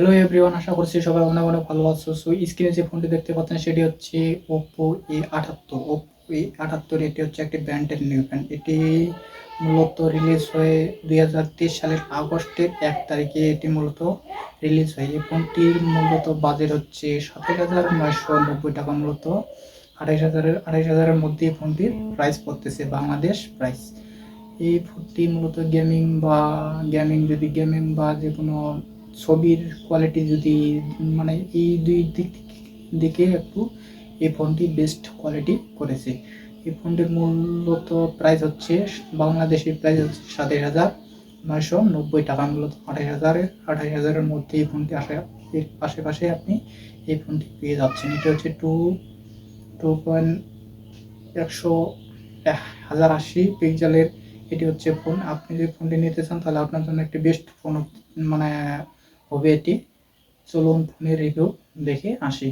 Hello everyone আশা করছি সবাই অনেক অনেক ভালো আছো। সো স্ক্রিনে যে ফোনটি দেখতে পাচ্ছেন, সেটি হচ্ছে ওপো এ আটাত্তর। ওপো এ আটাত্তর এটি হচ্ছে একটি ব্র্যান্ডের নিউ ব্র্যান্ড এটি মূলত রিলিজ হয়ে দুই হাজার তেইশ সালের আগস্টের এক তারিখে এটি মূলত রিলিজ হয়। এই ফোনটির মূলত বাজেট হচ্ছে সাতাশ হাজার নয়শো নব্বই টাকা মূলত। আঠাইশ হাজারের আঠাইশ হাজারের মধ্যে এই ফোনটির প্রাইস পড়তেছে বাংলাদেশ প্রাইস এই ফোনটি মূলত গেমিং বা গেমিং যদি গেমিং বা যে কোনো ছবির কোয়ালিটি যদি মানে এই দুই দিক দিকে একটু এই ফোনটি বেস্ট কোয়ালিটি করেছে। এই ফোনটির মূলত প্রাইস হচ্ছে বাংলাদেশের প্রাইস হচ্ছে সাতাশ হাজার নয়শো নব্বই টাকা, মূলত আঠাশ হাজারের আঠাশ হাজারের মধ্যে এই ফোনটি আসে, এর আশেপাশে আপনি এই ফোনটি পেয়ে যাচ্ছেন। এটা হচ্ছে টু টু পয়েন্ট একশো হাজার আশি পিক্সেলের এটি হচ্ছে ফোন আপনি যদি ফোনটি নিতে চান তাহলে আপনার জন্য একটি বেস্ট ফোন মানে হবে এটি। চলুন ফোনের রিভিউ দেখে আসি।